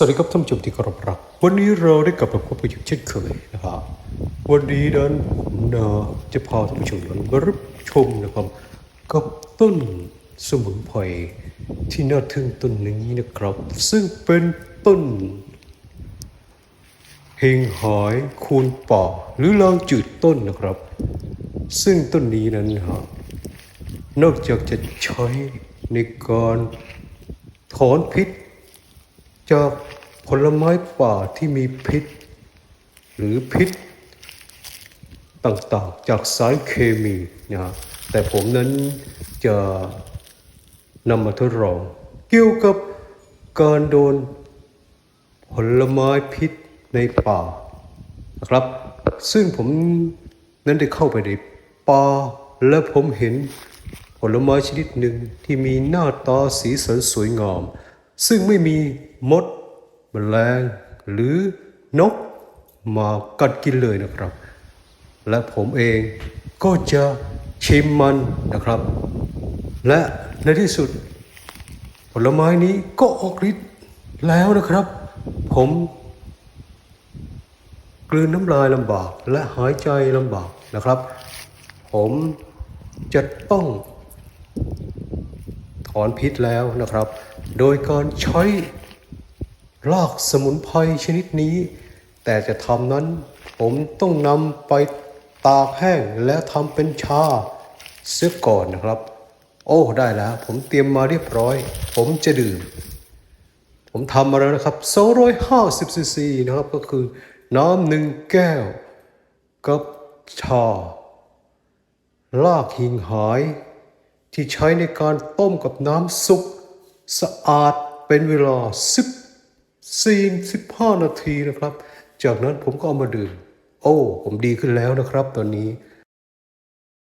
สวัสดีครับท่านผู้ชมที่เคารพรัก วันนี้เราได้กลับมาพบกันอีกเช่นเคยนะครับวันนี้นั้นผมนะจะพาท่านผู้ชมนั้นมารับชมนะครับกับต้นสมุนไพรที่น่าทึ่งต้นนี้นะครับ ซึ่งเป็นต้นเฮงหายคูณป่าหรือลางจืดต้นนะครับ ซึ่งต้นนี้นั้นนะฮะนอกจากจะใช้ในการถอนพิษ จากผลไม้ป่าที่มีพิษ หรือพิษต่างๆ จากสารเคมีนะฮะแต่ผมนั้นจะนำมาทดลอง เกี่ยวกับการโดนผลไม้พิษในป่านะครับ ซึ่งผมนั้นได้เข้าไปในป่าและผมเห็นผลไม้ชนิดหนึ่งที่มีหน้าตาสีสันสวยงาม ซึ่งไม่มี มดแมลงหรือนกมากัดกินเลยนะครับ และผมเองก็จะชิมมันนะครับ และในที่สุด ผลไม้นี้ก็ออกฤทธิ์แล้วนะครับ ผมกลืนน้ำลายลำบากและหายใจลำบากนะครับ ผมจะต้อง ถอนพิษแล้วนะครับ โดยการใช้ รากสมุนไพรชนิดนี้ แต่จะทำนั้น ผมต้องนำไปตากแห้งและทำเป็นชาเสียก่อนนะครับ โอ้ได้แล้ว ผมเตรียมมาเรียบร้อย ผมจะดื่ม ผมทำมาแล้วนะครับ250ซีซีนะครับก็คือน้ำหนึ่งแก้ว กับชาลากหิงหาย ที่ใช้ในการต้มกับน้ำซุป สะอาดเป็นเวลา10 15นาทีนะครับ จากนั้นผมก็เอามาดื่ม โอ้ ผมดีขึ้นแล้วนะครับ ตอนนี้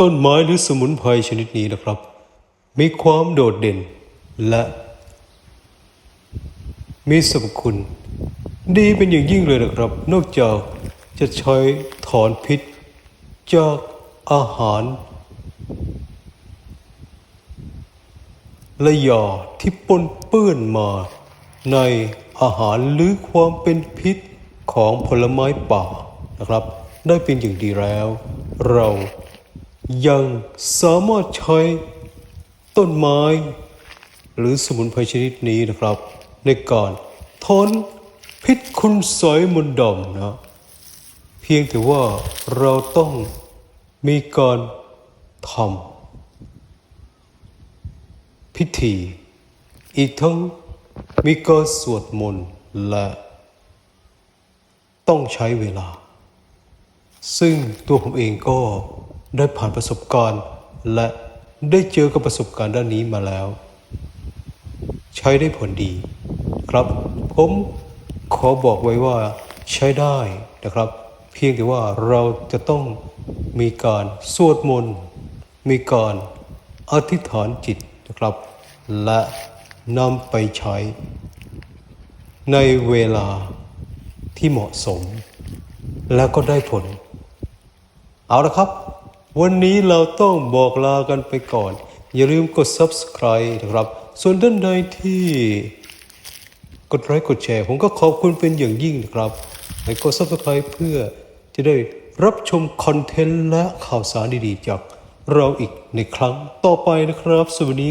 ต้นไม้หรือสมุนไพรชนิดนี้นะครับ มีความโดดเด่นและ มีสรรพคุณ ดีเป็นอย่างยิ่งเลยนะครับ นอกจากจะใช้ถอนพิษ จากอาหารและยาที่ปนเปื้อนมา ในอาหารหรือความเป็นพิษของผลไม้ป่านะครับ ได้เป็นอย่างดีแล้ว เรายังสามารถใช้ต้นไม้ หรือสมุนไพรชนิดนี้นะครับ ในการทนพิษคุณใสยมนดำนะเพียงแต่ว่าเราต้องมีการทำพิธี อีกทั้ง มีการสวดมนต์และต้องใช้เวลา ซึ่งตัวผมเองก็ได้ผ่านประสบการณ์ และได้เจอกับประสบการณ์ด้านนี้มาแล้ว ใช้ได้ผลดี ครับ ผมขอบอกไว้ว่าใช้ได้นะครับ เพียงแต่ว่าเราจะต้องมีการสวดมนต์ มีการอธิษฐานจิตนะครับ และ นำไปใช้ ในเวลาที่เหมาะสม แล้วก็ได้ผล เอาละครับ วันนี้เราต้องบอกลากันไปก่อน อย่าลืมกด subscribe นะครับ ส่วนด้านใดที่กดไลค์กดแชร์ผมก็ขอบคุณเป็นอย่างยิ่งนะครับให้กด subscribe เพื่อจะได้รับชมคอนเทนต์และข่าวสารดีๆจากเราอีกในครั้งต่อไปนะครับสวัสดี